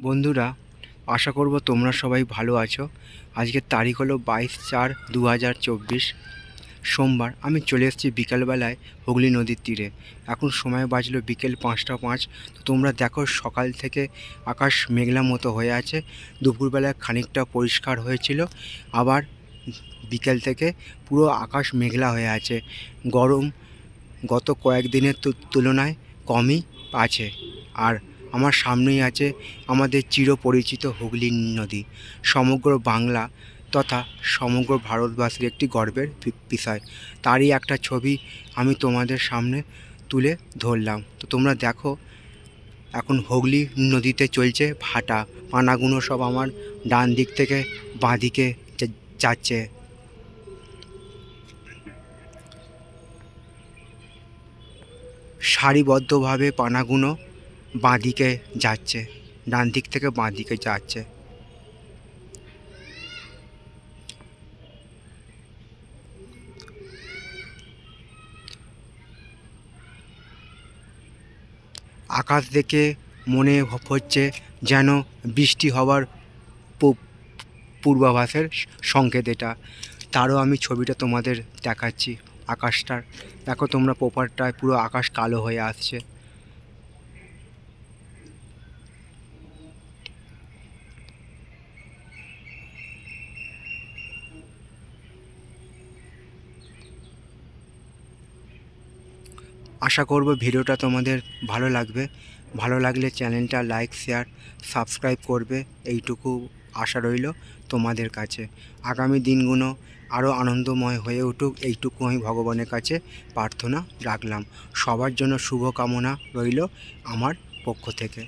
বন্ধুরা, আশা করব তোমরা সবাই ভালো আছো। আজকের তারিখ হলো বাইশ চার দু হাজার চব্বিশ। সোমবার, আমি চলে এসেছি বিকালবেলায় হুগলি নদীর তীরে। এখন সময় বাজলো বিকেল পাঁচটা পাঁচ। তো তোমরা দেখো, সকাল থেকে আকাশ মেঘলা মতো হয়ে আছে। দুপুরবেলায় খানিকটা পরিষ্কার হয়েছিল। আবার বিকেল থেকে পুরো আকাশ মেঘলা হয়ে আছে। গরম গত কয়েকদিনের তুলনায় কমই আছে। আর আমার সামনেই আছে আমাদের চিরপরিচিত হুগলি নদী, সমগ্র বাংলা তথা সমগ্র ভারতবাসীর একটি গর্বের বিষয়। তারই একটা ছবি আমি তোমাদের সামনে তুলে ধরলাম। তো তোমরা দেখো, এখন হুগলি নদীতে চলছে ভাটা। পানাগুলো সব আমার ডান দিক থেকে বাঁ দিকে যাচ্ছে। সারিবদ্ধভাবে পানাগুলো বাঁ দিকে যাচ্ছে ডান দিক থেকে বাঁ দিকে যাচ্ছে। আকাশ দেখে মনে হচ্ছে যেন বৃষ্টি হওয়ার পূর্বাভাসের সংকেত এটা। তারও আমি ছবিটা তোমাদের দেখাচ্ছি আকাশটার। দেখো তোমরা পোপারটায় পুরো আকাশ কালো হয়ে আসছে। আশা করব ভিডিওটা তোমাদের ভালো লাগবে। ভালো লাগলে চ্যানেলটা লাইক, শেয়ার, সাবস্ক্রাইব করবে। এইটুকু আশা রইল তোমাদের কাছে। আগামী দিনগুলো আরও আনন্দময় হয়ে উঠুক, এইটুকু আমি ভগবানের কাছে প্রার্থনা রাখলাম। সবার জন্য শুভকামনা রইল আমার পক্ষ থেকে।